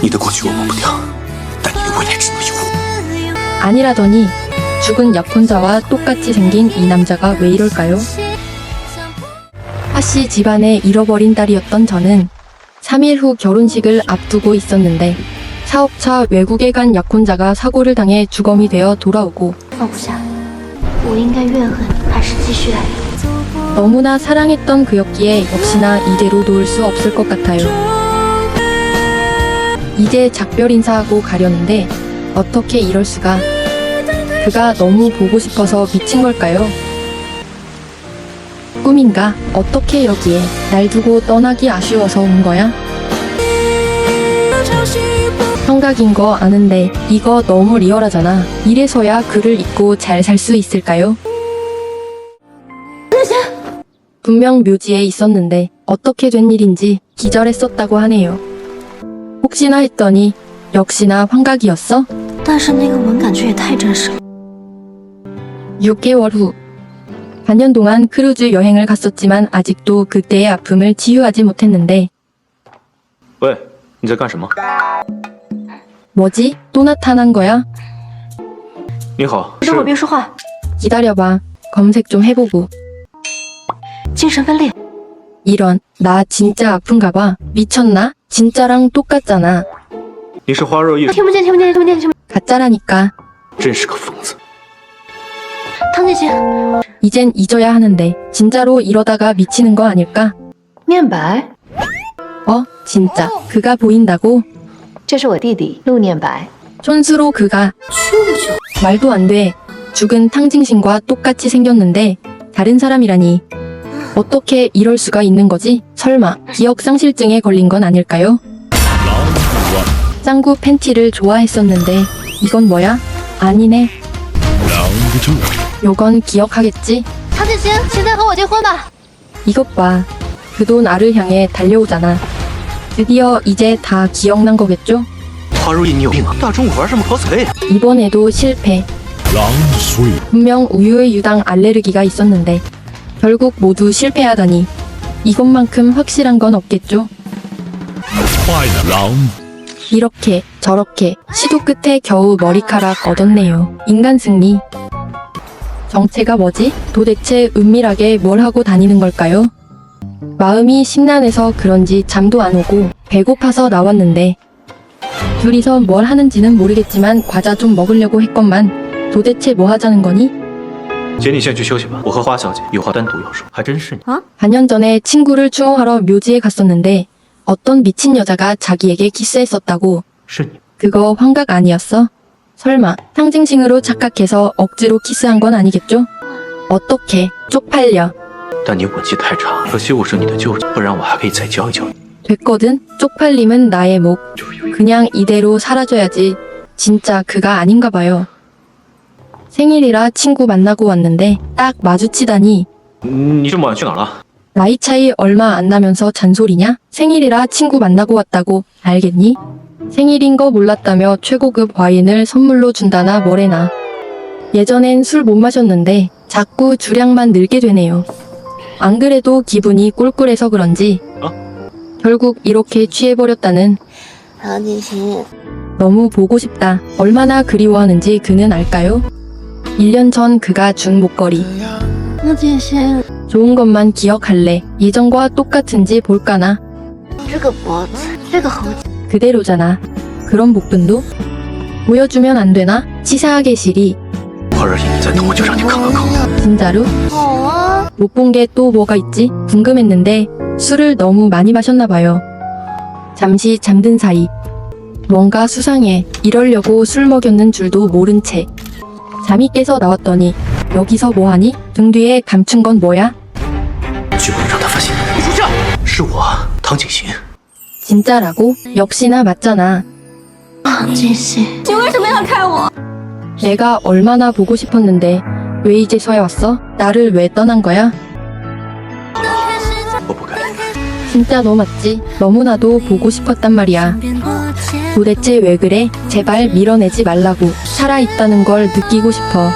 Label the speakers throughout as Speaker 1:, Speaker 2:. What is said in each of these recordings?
Speaker 1: 你的过去我忘不掉，但你的未来值得有我。
Speaker 2: 아니라더니 죽은 약혼자와 똑같이 생긴 이 남자가 왜 이럴까요? 하씨 집안의 잃어버린 딸이었던 저는 3일 후 결혼식을 앞두고 있었는데 사업차 외국에 간 약혼자가 사고를 당해 주검이 되어 돌아오고
Speaker 3: 放不下，我应该怨恨还是继续爱？
Speaker 2: 너무나 사랑했던 그였기에 역시나 이대로 놓을 수 없을 것 같아요. 이제 작별 인사하고 가려는데 어떻게 이럴 수가? 그가 너무 보고 싶어서 미친 걸까요? 꿈인가? 어떻게 이러기에 날 두고 떠나기 아쉬워서 온 거야? 성각인 거 아는데 이거 너무 리얼하잖아. 이래서야 글을 읽고 잘 살 수 있을까요? 분명 묘지에 있었는데 어떻게 된 일인지 기절했었다고 하네요. 혹시나 했더니 역시나 환각이었어?
Speaker 3: 但是那个吻感觉也太真实了。
Speaker 2: 6개월 후. 반년 동안 크루즈 여행을 갔었지만 아직도 그때의 아픔을 치유하지 못했는데
Speaker 1: 喂，你在干什么？
Speaker 2: 뭐지? 또 나타난 거야?
Speaker 1: 你好，是
Speaker 3: 等会儿别说话，
Speaker 2: 기다려봐. 검색 좀 해보고.
Speaker 3: 精神分裂。
Speaker 2: 이런, 나 진짜 아픈가 봐. 미쳤나? 진짜랑 똑같잖아.
Speaker 1: 你是花若艺术，
Speaker 3: 听不见，听不见，听不见，听不见。
Speaker 2: 가짜라니까.
Speaker 1: 真是个疯子。
Speaker 3: 唐姐姐，
Speaker 2: 이젠 잊어야 하는데 진짜로 이러다가 미치는 거 아닐까?
Speaker 4: 面白，
Speaker 2: 어? 진짜 그가 보인다고?
Speaker 4: 这是我弟弟陆念白。
Speaker 2: 촌수로 그가 말도 안 돼. 죽은 탕징신과 똑같이 생겼는데 다른 사람이라니. 어떻게 이럴 수가 있는 거지? 설마 기억상실증에 걸린 건 아닐까요? 짱구 팬티를 좋아했었는데 이건 뭐야? 아니네. 요건 기억하겠지?
Speaker 3: 唐子欣，现在和我结婚吧。
Speaker 2: 이것 봐. 그도 나를 향해 달려오잖아. 드디어 이제 다 기억난 거겠죠?
Speaker 1: 花若艺，你有病啊！大中午玩什么 cosplay 啊？
Speaker 2: 이번에도 실패. 분명 우유에 유당 알레르기가 있었는데 결국 모두 실패하다니 이것만큼 확실한 건 없겠죠. 이렇게 저렇게 시도 끝에 겨우 머리카락 얻었네요. 인간 승리. 정체가 뭐지? 도대체 은밀하게 뭘 하고 다니는 걸까요? 마음이 심란해서 그런지 잠도 안 오고 배고파서 나왔는데 둘이서 뭘 하는지는 모르겠지만 과자 좀 먹으려고 했건만 도대체 뭐 하자는 거니?
Speaker 1: 姐，你先去休息吧，我和花小姐有话单独要说。还真是你，
Speaker 2: 반년 전에 친구를 추모하러 묘지에 갔었는데 어떤 미친 여자가 자기에게 키스했었다고
Speaker 1: 是你。
Speaker 2: 그거 환각 아니었어? 설마 상징싱으로 착각해서 억지로 키스한 건 아니겠죠? 어떻게 쪽팔려
Speaker 1: 但你吻技太差，可惜我是你的舅舅，不然我还可以再教一教你。
Speaker 2: 됐거든 쪽팔림은 나의 목 그냥 이대로 사라져야지 진짜 그가 아닌가 봐요 생일이라 친구 만나고 왔는데 딱 마주치다니.
Speaker 1: 음, 이름 뭐야? 알아.
Speaker 2: 나이 차이 얼마 안 나면서 잔소리냐? 생일이라 친구 만나고 왔다고 알겠니? 생일인 거 몰랐다며 최고급 와인을 선물로 준다나 뭐래나. 예전엔 술 못 마셨는데 자꾸 주량만 늘게 되네요. 안 그래도 기분이 꿀꿀해서 그런지 어? 결국 이렇게 취해버렸다는
Speaker 3: 아니지.
Speaker 2: 너무 보고 싶다. 얼마나 그리워하는지 그는 알까요? 1년 전 그가 준 목걸이.
Speaker 3: 唐景欣，
Speaker 2: 좋은 것만 기억할래. 예전과 똑같은지 볼까나.
Speaker 3: 这个脖子，这个喉结，
Speaker 2: 그대로잖아. 그런 목분도 보여주면 안 되나? 치사하게 시리.
Speaker 1: 花若艺，你再等我就让你看看口。
Speaker 2: 진짜로?
Speaker 3: 好啊。
Speaker 2: 못 본 게 또 뭐가 있지? 궁금했는데 술을 너무 많이 마셨나 봐요. 잠시 잠든 사이 뭔가 수상해. 이러려고 술 먹였는 줄도 모른 채 잠이 깨서 나왔더니 여기서 뭐하니? 등 뒤에 감춘 건 뭐야?
Speaker 1: 绝不能让他发现。你说这是我，唐景行。
Speaker 2: 진짜라고? 역시나 맞잖아.
Speaker 3: 唐景欣，你为什么要看我？
Speaker 2: 내가 얼마나 보고 싶었는데 왜 이제서야 왔어? 나를 왜 떠난 거야?
Speaker 1: 我不该离开。
Speaker 2: 진짜 너 맞지? 너무나도 보고 싶었단 말이야. 도대체 왜 그래? 제발 밀어내지 말라고. 살아있다는 걸 느끼고 싶어.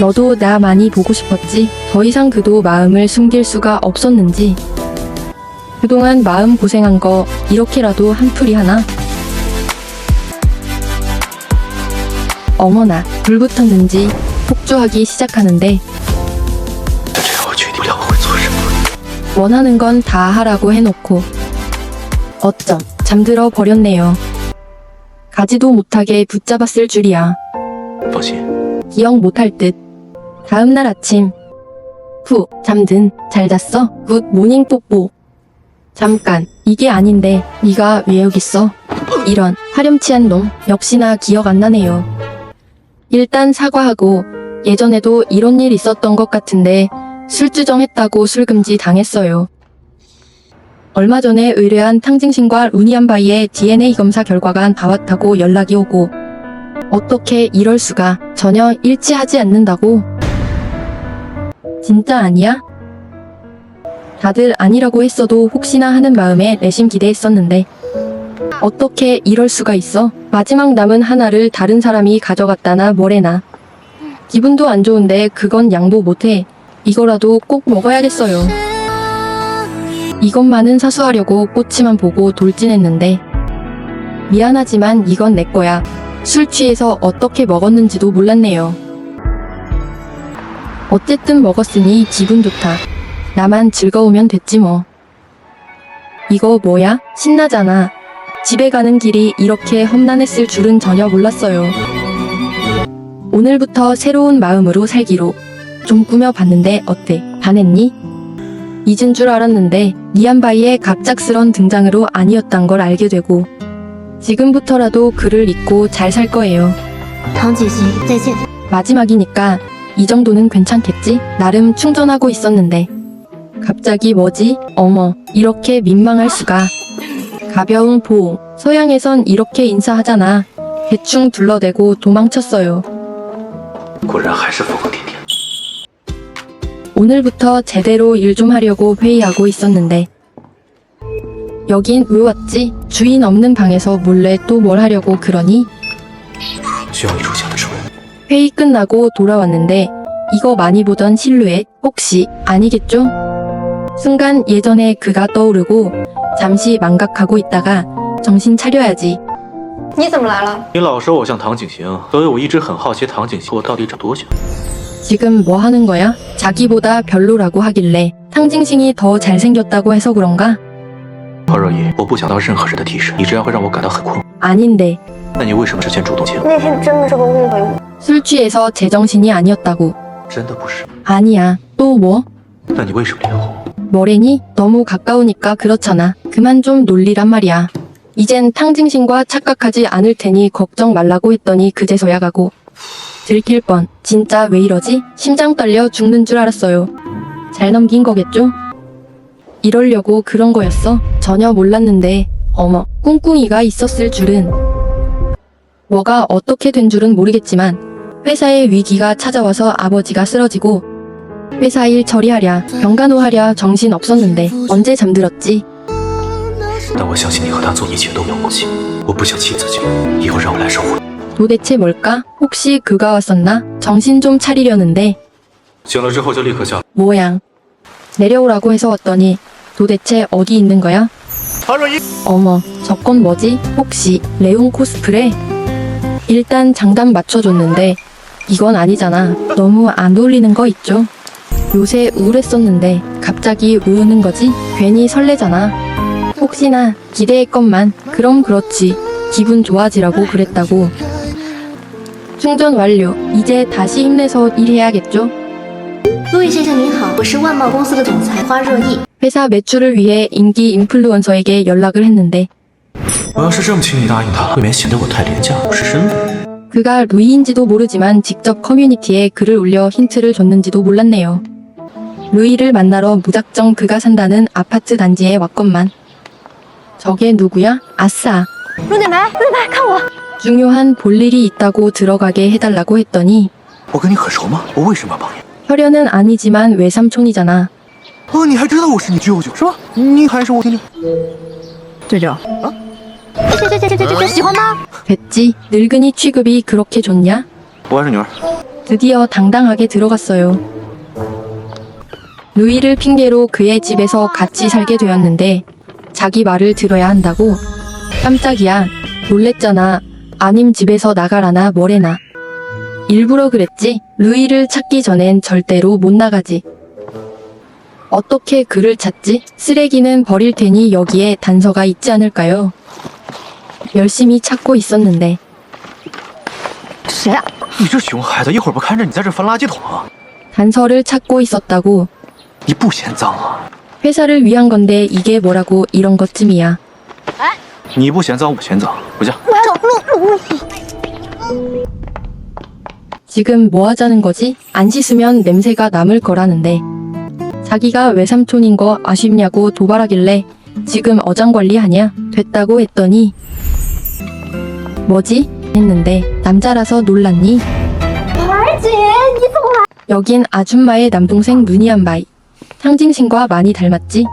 Speaker 2: 너도 나 많이 보고 싶었지. 더 이상 그도 마음을 숨길 수가 없었는지. 그동안 마음 고생한 거 이렇게라도 한풀이 하나? 어머나, 불 붙었는지 폭주하기 시작하는데 원하는 건 다 하라고 해놓고 어쩜 잠들어 버렸네요. 가지도 못하게 붙잡았을 줄이야.
Speaker 1: 放心，
Speaker 2: 기억 못할 듯. 다음날 아침. 후, 잠든. 잘 잤어? 굿 모닝 뽀뽀. 잠깐, 이게 아닌데 네가 왜 여기 있어? 이런 파렴치한 놈 역시나 기억 안 나네요. 일단 사과하고 예전에도 이런 일 있었던 것 같은데 술주정했다고 술금지 당했어요. 얼마 전에 의뢰한 탕징신과 루니안바이의 DNA 검사 결과가 나왔다고 연락이 오고 어떻게 이럴 수가 전혀 일치하지 않는다고? 진짜 아니야? 다들 아니라고 했어도 혹시나 하는 마음에 내심 기대했었는데 어떻게 이럴 수가 있어? 마지막 남은 하나를 다른 사람이 가져갔다나 뭐래나 기분도 안 좋은데 그건 양보 못해 이거라도 꼭 먹어야겠어요 이것만은 사수하려고 꼬치만 보고 돌진했는데 미안하지만 이건 내 거야 술 취해서 어떻게 먹었는지도 몰랐네요. 어쨌든 먹었으니 기분 좋다. 나만 즐거우면 됐지 뭐. 이거 뭐야? 신나잖아. 집에 가는 길이 이렇게 험난했을 줄은 전혀 몰랐어요. 오늘부터 새로운 마음으로 살기로 좀 꾸며봤는데 어때? 반했니? 잊은 줄 알았는데 니안바이의 갑작스런 등장으로 아니었단 걸 알게 되고 지금부터라도 글을 읽고 잘 살 거예요.
Speaker 3: 唐姐姐，再见。
Speaker 2: 마지막이니까 이 정도는 괜찮겠지? 나름 충전하고 있었는데. 갑자기 뭐지? 어머, 이렇게 민망할 수가. 가벼운 보호. 서양에선 이렇게 인사하잖아. 대충 둘러대고 도망쳤어요.
Speaker 1: 果然还是疯疯癫癫。
Speaker 2: 오늘부터 제대로 일 좀 하려고 회의하고 있었는데 여긴 왜 왔지? 주인 없는 방에서 몰래 또 뭘 하려고 그러니? 회의 끝나고 돌아왔는데 이거 많이 보던 실루엣 혹시 아니겠죠? 순간 예전에 그가 떠오르고 잠시 망각하고 있다가 정신 차려야지
Speaker 5: 你怎么来了？
Speaker 1: 你老说我像唐景行，所以我一直很好奇唐景行我到底长多久。
Speaker 2: 지금 뭐 하는 거야? 자기보다 별로라고 하길래 탕징싱이 더 잘생겼다고 해서 그런가?
Speaker 1: 陶若隐，我不想当任何人的替身，你这样会让我感到很困惑。
Speaker 2: 아닌데
Speaker 1: 那你为什么之前主动亲我？
Speaker 5: 那天真的是个误会。
Speaker 2: 술 취해서 제정신이 아니었다고.
Speaker 1: 真的不是？
Speaker 2: 아니야. 또 뭐?
Speaker 1: 那你为什么脸红？
Speaker 2: 뭐래니? 너무 가까우니까 그렇잖아. 그만 좀 놀리란 말이야. 이젠 탕징신과 착각하지 않을 테니 걱정 말라고 했더니 그제서야 가고. 들킬 뻔. 진짜 왜 이러지? 심장 떨려 죽는 줄 알았어요. 잘 넘긴 거겠죠? 이러려고 그런 거였어? 전혀 몰랐는데, 어머, 꿍꿍이가 있었을 줄은. 뭐가 어떻게 된 줄은 모르겠지만, 회사에 위기가 찾아와서 아버지가 쓰러지고, 회사 일 처리하랴, 병간호하랴 정신 없었는데 언제 잠들었지?
Speaker 1: 但我相信你和他做一切都没有关系。我不想气自己，以后让我来守护。
Speaker 2: 도대체 뭘까? 혹시 그가 왔었나? 정신 좀 차리려는데
Speaker 1: 醒了之后就立刻下。
Speaker 2: 모양 내려오라고 해서 왔더니 도대체 어디 있는 거야?
Speaker 1: 陶若隐，
Speaker 2: 어머 저건 뭐지? 혹시 레옹 코스프레? 일단 장단 맞춰줬는데 이건 아니잖아. 너무 안 어울리는 거 있죠? 요새 우울했었는데 갑자기 왜 우는 거지? 괜히 설레잖아. 혹시나 기대했건만 그럼 그렇지. 기분 좋아지라고 그랬다고. 충전 완료. 이제 다시 힘내서 일해야겠죠?
Speaker 3: 路易先生您好，我是万茂公司的总裁花若意。
Speaker 2: 회사 매출을 위해 인기 인플루언서에게 연락을 했는데
Speaker 1: 我要是这么轻易答应他，未免显得我太廉价，不是身份。
Speaker 2: 그가 루이인지도 모르지만 직접 커뮤니티에 글을 올려 힌트를 줬는지도 몰랐네요. 루이를 만나러 무작정 그가 산다는 아파트 단지에 왔건만. 저게 누구야? 아싸.
Speaker 5: 陆念白，陆念白，看我！
Speaker 2: 중요한 볼일이 있다고 들어가게 해달라고 했더니
Speaker 1: 我跟你很熟吗？我为什么要帮你？
Speaker 2: 혈연은 아니지만 외삼촌이잖아.
Speaker 1: 哦，你还知道我是你舅舅是吧？你还是我听听。
Speaker 5: 舅舅啊！这这这这这这这喜欢吗？
Speaker 2: 됐지. 늙은이 취급이 그렇게 좋냐?
Speaker 1: 我还是女儿。
Speaker 2: 드디어 당당하게 들어갔어요. 루이를 핑계로 그의 집에서 같이 살게 되었는데 자기 말을 들어야 한다고? 깜짝이야. 놀랬잖아. 아님 집에서 나가라나 뭐래나. 일부러 그랬지. 루이를 찾기 전엔 절대로 못 나가지. 어떻게 그를 찾지? 쓰레기는 버릴 테니 여기에 단서가 있지 않을까요? 열심히 찾고 있었는데
Speaker 5: 谁啊？
Speaker 1: 你这熊孩子，一会儿不看着你在这翻垃圾桶啊？
Speaker 2: 단서를 찾고 있었다고
Speaker 1: 你不嫌脏啊？
Speaker 2: 회사를 위한 건데 이게 뭐라고 이런 것쯤이야.
Speaker 1: 你不嫌脏，我嫌脏，回家。
Speaker 2: 지금 뭐 하자는 거지? 안 씻으면 냄새가 남을 거라는데. 자기가 외삼촌인 거 아쉽냐고 도발하길래 지금 어장 관리하냐? 됐다고 했더니 뭐지? 했는데 남자라서 놀랐니? 여긴 아줌마의 남동생 누니안 바이. 상징신과 많이 닮았지?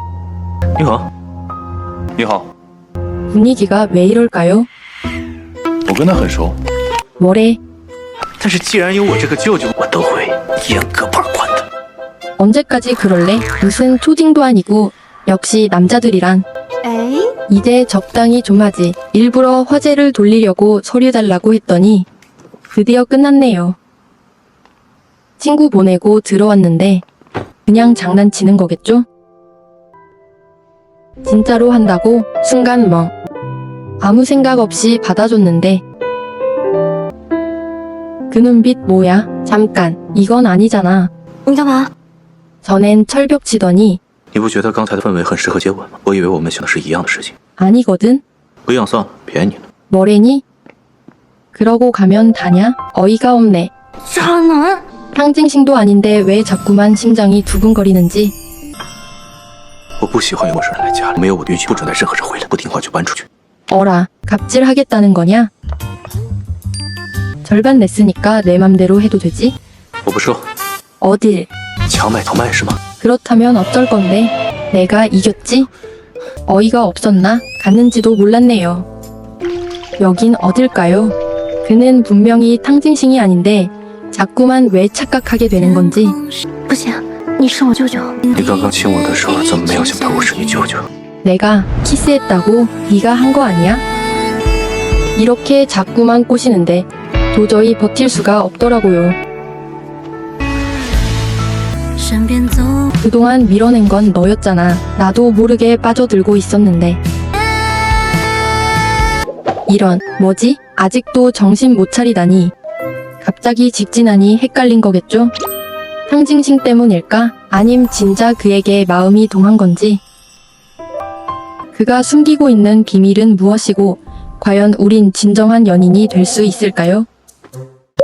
Speaker 1: 你好，你好，
Speaker 2: 분위기가 왜 이럴까요?
Speaker 1: 我跟他很熟，
Speaker 2: 뭐래?
Speaker 1: 但是既然有我这个舅舅，我都会严格把关的。
Speaker 2: 언제까지 그럴래? 무슨 초딩도 아니고 역시 남자들이란
Speaker 3: 哎，
Speaker 2: 이제 적당히 좀 하지. 일부러 화제를 돌리려고 서류 달라고 했더니 드디어 끝났네요. 친구 보내고 들어왔는데 그냥 장난치는 거겠죠? 진짜로 한다고 순간 멍. 아무 생각 없이 받아줬는데 그 눈빛 뭐야? 잠깐 이건 아니잖아.
Speaker 3: 你干嘛？
Speaker 2: 전엔 철벽 치더니
Speaker 1: 你不觉得刚才的氛围很适合接吻吗？我以为我们想的是一样的事情。
Speaker 2: 아니거든.
Speaker 1: 不一样算了，便宜你了。
Speaker 2: 뭐래니? 그러고 가면 다냐? 어이가 없네.
Speaker 3: 渣男！
Speaker 2: 상징신도 아닌데 왜 자꾸만 심장이 두근거리는지
Speaker 1: 我不喜欢有陌生人来家里，没有我的允许，不准带任何人回来。不听话就搬出去。
Speaker 2: 어라 갑질하겠다는 거냐? 절반 냈으니까 내 맘대로 해도 되지?
Speaker 1: 我不收，
Speaker 2: 어딜?
Speaker 1: 强买强卖是吗？
Speaker 2: 그렇다면 어쩔 건데? 내가 이겼지? 어이가 없었나? 갔는지도 몰랐네요. 여긴 어딜까요? 그는 분명히 탕진싱이 아닌데 자꾸만 왜 착각하게 되는 건지
Speaker 3: 不行，你是我舅舅。
Speaker 1: 你刚刚亲我的时候，怎么没有想到我是你舅舅？
Speaker 2: 내가 키스했다고 네가 한 거 아니야? 이렇게 자꾸만 꼬시는데 도저히 버틸 수가 없더라고요.
Speaker 3: 身边走，
Speaker 2: 그동안 밀어낸 건 너였잖아. 나도 모르게 빠져들고 있었는데. 이런, 뭐지? 아직도 정신 못 차리다니. 갑자기 직진하니 헷갈린 거겠죠? 상징신 때문일까? 아님 진짜 그에게 마음이 동한 건지. 그가 숨기고 있는 비밀은 무엇이고, 과연 우린 진정한 연인이 될 수 있을까요?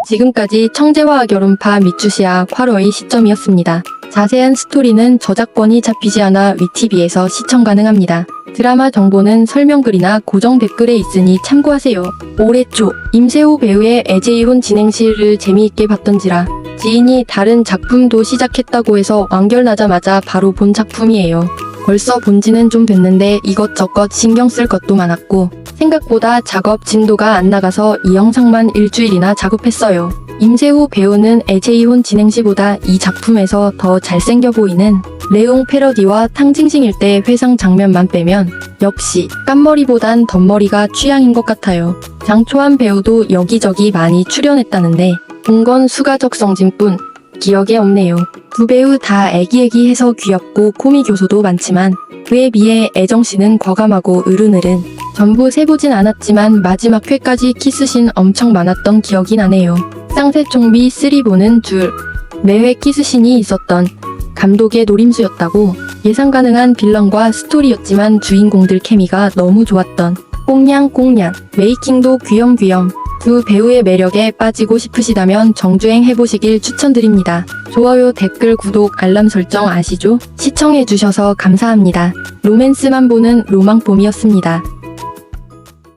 Speaker 2: 지금까지 청재와 결혼파 미추시아 8화의 시점이었습니다. 자세한 스토리는 저작권이 잡히지 않아 위티비에서 시청 가능합니다. 드라마 정보는 설명글이나 고정 댓글에 있으니 참고하세요. 올해 초 임세호 배우의 애제이혼 진행실을 재미있게 봤던지라 지인이 다른 작품도 시작했다고 해서 완결나자마자 바로 본 작품이에요. 벌써 본 지는 좀 됐는데 이것저것 신경 쓸 것도 많았고 생각보다 작업 진도가 안 나가서 이 영상만 일주일이나 작업했어요. 임세호 배우는 애제이혼 진행 시보다 이 작품에서 더 잘생겨 보이는 레옹 패러디와 탕징싱일 때 회상 장면만 빼면 역시 깐머리보단 덧머리가 취향인 것 같아요. 장초한 배우도 여기저기 많이 출연했다는데 본건 수가적 성진뿐 기억에 없네요. 두 배우 다 애기애기해서 귀엽고 코믹 요소도 많지만 그에 비해 애정씨는 과감하고 으른으른 전부 세보진 않았지만 마지막 회까지 키스신 엄청 많았던 기억이 나네요. 쌍세총비 3보는 줄 매회 키스신이 있었던 감독의 노림수였다고 예상 가능한 빌런과 스토리였지만 주인공들 케미가 너무 좋았던 꽁냥꽁냥 메이킹도 귀염귀염 두 배우의 매력에 빠지고 싶으시다면 정주행 해보시길 추천드립니다. 좋아요, 댓글, 구독, 알람 설정 아시죠? 시청해주셔서 감사합니다. 로맨스만 보는 로망봄이었습니다.